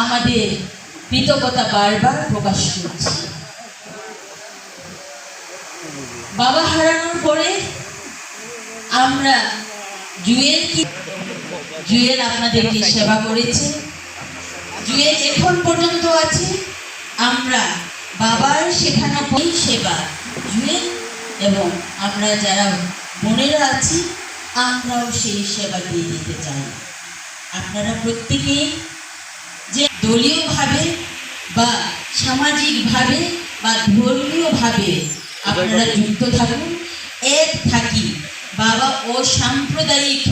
আমাদের কৃতজ্ঞতা বারবার প্রকাশ করছি। বাবা হারানোর পরে আমরা জুয়েল কি জুয়েল আপনাদেরকে সেবা করেছে। জুয়েল এখন পর্যন্ত আছে। আমরা বাবার শেখানো বই সেবা। জুয়েল এবং আমরা যারা বোনেরা আছি, আমরাও সেই সেবা দিয়ে দিতে চাই। আপনারা প্রত্যেকে যে দলীয়ভাবে বা সামাজিকভাবে বা ধর্মীয়ভাবে আপনারা যুক্ত থাকুন। এক থাকি বাবা ও সাম্প্রদায়িক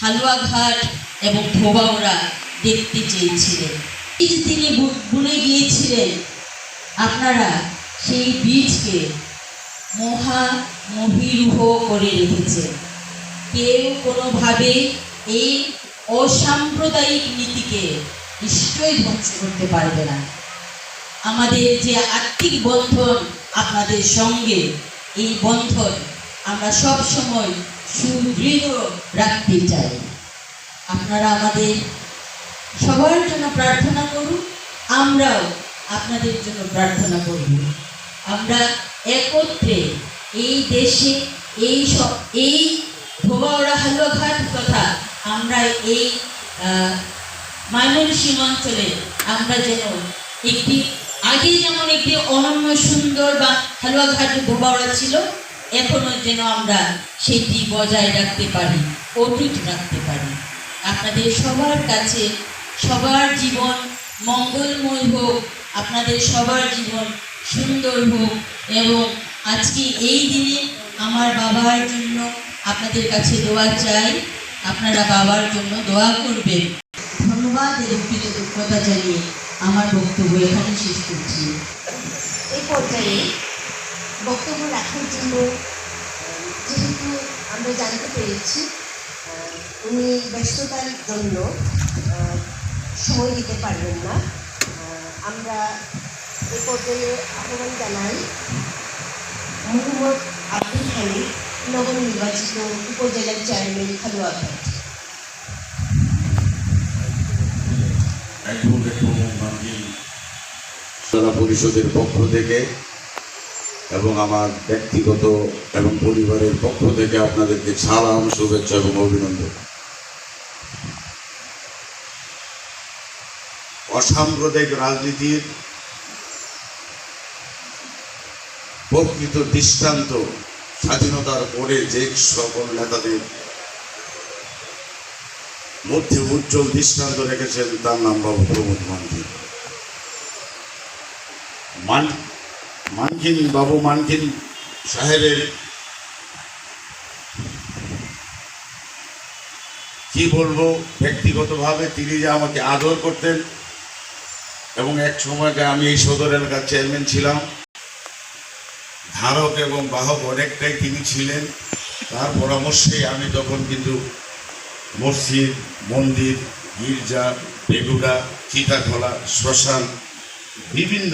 হালুয়াঘাট এবং ধোবাওরা দেখতে চেয়েছিলেন। বীজ তিনি বুনে গিয়েছিলেন আপনারা সেই বীজকে মহা মহিরুহ করে রেখেছেন। কেউ কোনোভাবে এই অসাম্প্রদায়িক নীতিকে নিশ্চয়ই ধ্বংস করতে পারবে না। আমাদের যে আর্থিক বন্ধন আপনাদের সঙ্গে, এই বন্ধন আমরা সব সময় সুদৃঢ় রাখতে চাই। আপনারা আমাদের সবার জন্য প্রার্থনা করুন, আমরাও আপনাদের জন্য প্রার্থনা করব। আমরা একত্রে এই দেশে, এই সব এই ধোবাওড়া হালুয়াঘাট তথা আমরা এই ময়মনসিংহ অঞ্চলে আমরা যেন একটি, আগে যেমন একটি অনন্য সুন্দর বা হালুয়াঘাট ধোবাওড়া ছিল এখনও যেন আমরা সেটি বজায় রাখতে পারি, অটুট রাখতে পারি। আপনাদের সবার কাছে সবার জীবন মঙ্গলময় হোক, আপনাদের সবার জীবন সুন্দর হোক, এবং আজকে এই দিনে আমার বাবার জন্য আপনাদের কাছে দোয়া চাই, আপনারা বাবার জন্য দোয়া করবেন। ধন্যবাদ এবং কৃতজ্ঞতা জানিয়ে আমার বক্তব্য এখানে শেষ করছি। এই পর্যায়ে বক্তব্য রাখার জন্য, যেহেতু আমরা জানতে পেরেছি উনি ব্যস্ততার জন্য সময় দিতে পারবেন না। আমরা এ পর্যায়ে আহ্বান জানাই, মোহাম্মদ আব্দুল হামিদ, নবনির্বাচিত উপজেলার চেয়ারম্যান খালুয়াঘাট জেলা পরিষদের পক্ষ থেকে এবং আমার ব্যক্তিগত এবং পরিবারের পক্ষ থেকে আপনাদেরকে সালাম, শুভেচ্ছা এবং অভিনন্দন। অসাম্প্রদায়িক রাজনীতির প্রকৃত দৃষ্টান্ত স্বাধীনতার পরে যে সকল নেতাদের মধ্যে উজ্জ্বল দৃষ্টান্ত রেখেছেন, তার নাম বাবু প্রমোদ মানকিন মান মানকিন বাবু মানকিন সাহেবের কি বলব? ব্যক্তিগতভাবে তিনি যে আমাকে আদর করতেন এবং এক সময়কে আমি এই সদর এলাকার চেয়ারম্যান ছিলাম, ধারক এবং বাহক অনেকটাই তিনি ছিলেন। তার পরামর্শে আমি তখন কিন্তু মসজিদ, মন্দির, গির্জা, বেগুড়া, চিতাখোলা, শ্মশান, বিভিন্ন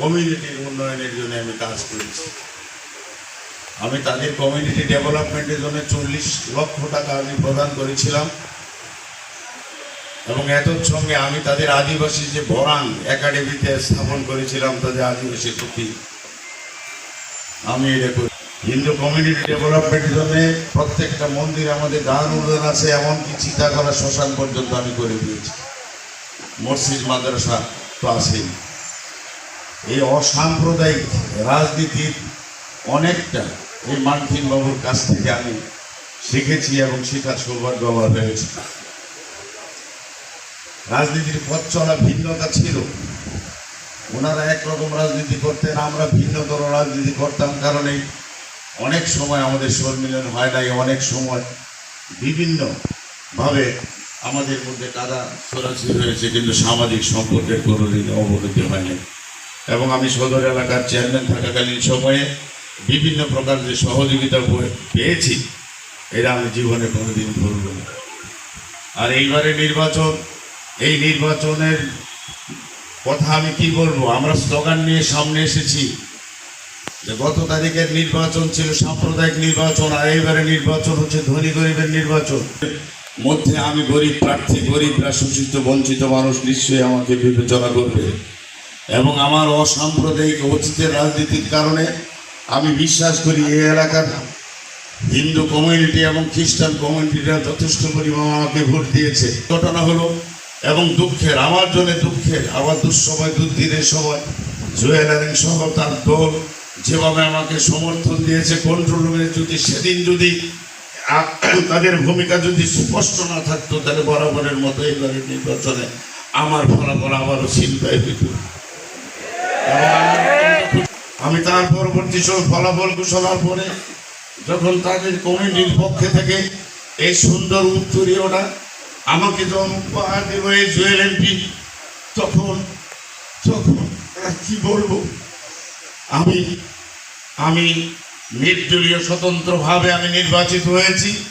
কমিউনিটির উন্নয়নের জন্য আমি কাজ করেছি। আমি তাদের কমিউনিটি ডেভেলপমেন্টের জন্য চল্লিশ লক্ষ টাকা আমি প্রদান করেছিলাম। এবং এত সঙ্গে আমি তাদের আদিবাসী যে বরাং একাডেমিতে স্থাপন করেছিলাম, তাদের আদিবাসী প্রতি আমি এটা করি। হিন্দু কমিউনিটি ডেভেলপমেন্টের জন্য প্রত্যেকটা মন্দির আমাদের গান উদ্যান আছে, এমনকি চিতাকলা শ্মশান পর্যন্ত আমি করে দিয়েছি। মসজিদ, মাদ্রাসা তো আছেই। এই অসাম্প্রদায়িক রাজনীতির অনেকটা এই মানকিন বাবুর কাছ থেকে আমি শিখেছি এবং শেখার সৌভাগ্য আমার হয়েছে। রাজনীতির পথ চলা ভিন্নতা ছিল। ওনারা একরকম রাজনীতি করতেন, আমরা ভিন্নতর রাজনীতি করতাম কারণে অনেক সময় আমাদের সম্মিলন হয় নাই, অনেক সময় বিভিন্নভাবে আমাদের মধ্যে কাদা সরাসরি হয়েছে, কিন্তু সামাজিক সম্পর্কের কোনো দিন অবনতি হয়নি। এবং আমি সদর এলাকার চেয়ারম্যান থাকাকালীন সময়ে বিভিন্ন প্রকার যে সহযোগিতা পেয়েছি এরা আমি জীবনে কোনোদিন ভুলব না। আর এইবারে নির্বাচন, এই নির্বাচনের কথা আমি কি বলব? আমরা স্লোগান নিয়ে সামনে এসেছি যে গত তারিখের নির্বাচন ছিল সাম্প্রদায়িক নির্বাচন, আর এইবারে নির্বাচন হচ্ছে ধনী গরিবের নির্বাচন। মধ্যে আমি গরিব প্রার্থী, গরিবরা শোষিত বঞ্চিত মানুষ নিশ্চয়ই আমাকে বিবেচনা করবে। এবং আমার অসাম্প্রদায়িক অতীতের রাজনীতির কারণে আমি বিশ্বাস করি এই এলাকার হিন্দু কমিউনিটি এবং খ্রিস্টান কমিউনিটিরা যথেষ্ট পরিমাণ আমাকে ভোট দিয়েছে। ঘটনা হলো, এবং দুঃখের, আমার জন্য দুঃখের, আবার দুঃসময় দুর্দিনের সময় জুয়েল আলিং সহ তার দল যেভাবে আমাকে সমর্থন দিয়েছে কন্ট্রোল রুমে যদি সেদিন যদি তাদের ভূমিকা যদি স্পষ্ট না থাকতো, তাহলে বরাবরের মতো এবারের নির্বাচনে আমার ফলাফল আবারও চিন্তায় হইত। আমি- তার পরবর্তী সব ফলাফল ঘোষণার পরে যখন তাদের কমিটির পক্ষে থেকে এই সুন্দর উত্তরীয়টা আমাকে যখন উপহার এই জুয়েল এমপি, তখন তখন কি বলব? আমি আমি নির্দলীয় স্বতন্ত্রভাবে আমি নির্বাচিত হয়েছি।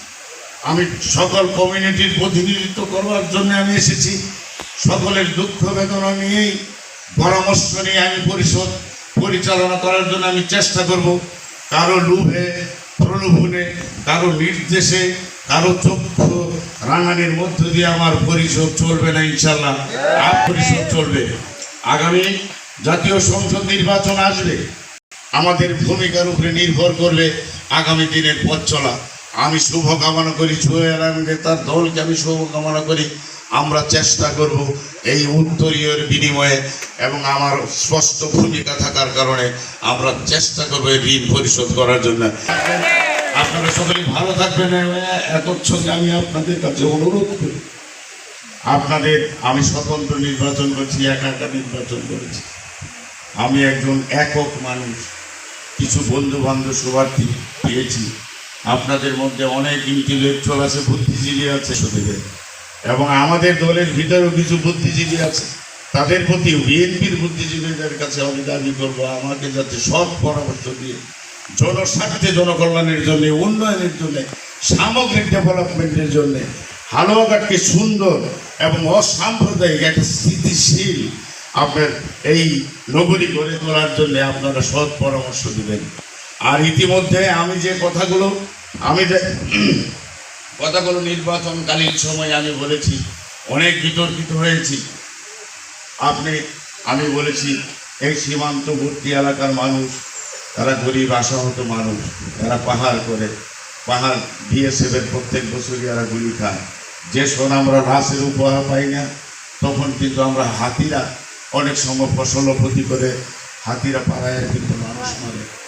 আমি সকল কমিউনিটির প্রতিনিধিত্ব করবার জন্য আমি এসেছি। সকলের দুঃখ বেদনা নিয়েই পরামর্শ নিয়ে আমি পরিষদ পরিচালনা করার জন্য আমি চেষ্টা করব। কারও লোভে, প্রলোভনে, কারও নির্দেশে, কারও চক্ষু রাঙানির মধ্য দিয়ে আমার পরিষদ চলবে না ইনশাল্লাহ আর পরিষদ চলবে। আগামী জাতীয় সংসদ নির্বাচন আসবে। আমাদের ভূমিকার উপরে নির্ভর করবে আগামী দিনের পথ চলা। আমি শুভ কামনা করি আহমেদের তার দলকে আমি শুভ কামনা করি। আমরা চেষ্টা করব এই উত্তরীয়ের বিনিময়ে এবং আমার স্পষ্ট ভূমিকা থাকার কারণে আমরা চেষ্টা করব ঋণ পরিশোধ করার জন্য। আপনারা সকলে ভালো থাকবেন সঙ্গে আমি আপনাদের কাছে অনুরোধ করি। আপনাদের, আমি স্বতন্ত্র নির্বাচন করেছি, একা একা নির্বাচন করেছি। আমি একজন একক মানুষ, কিছু বন্ধু বান্ধব শোভার্থী পেয়েছি। আপনাদের মধ্যে অনেক ইন্টেলেকচুয়াল আছে, বুদ্ধিজীবী আছে। সুদেবের এবং আমাদের দলের ভিতরেও কিছু বুদ্ধিজীবী আছে, তাদের প্রতি বিএনপির বুদ্ধিজীবীদের কাছে আমি দাবি করব, আমাকে যাতে সব পরামর্শ দিয়ে জনস্বার্থে, জনকল্যাণের জন্য, উন্নয়নের জন্য, সামগ্রিক ডেভেলপমেন্টের জন্য হালুয়াঘাটকে সুন্দর এবং অসাম্প্রদায়িক একটা স্থিতিশীল আপনার এই নগরী গড়ে তোলার জন্য আপনারা সৎ পরামর্শ দেবেন। আর ইতিমধ্যে আমি যে কথাগুলো, আমি কথাগুলো নির্বাচনকালীন সময় আমি বলেছি, অনেক বিতর্কিত হয়েছি। আপনি, আমি বলেছি, এই সীমান্তবর্তী এলাকার মানুষ, তারা গরিব, আশাহত মানুষ, তারা পাহাড় করে, পাহাড় বিএসএফের প্রত্যেক বছরই এরা গুলি খায়। যে শোন আমরা রাসের উপহার পাই না, তখন কিন্তু আমরা হাতিরা অনেক সময় ফসলও ক্ষতি করে, হাতিরা পাড়ায় কিন্তু মানুষ মারে।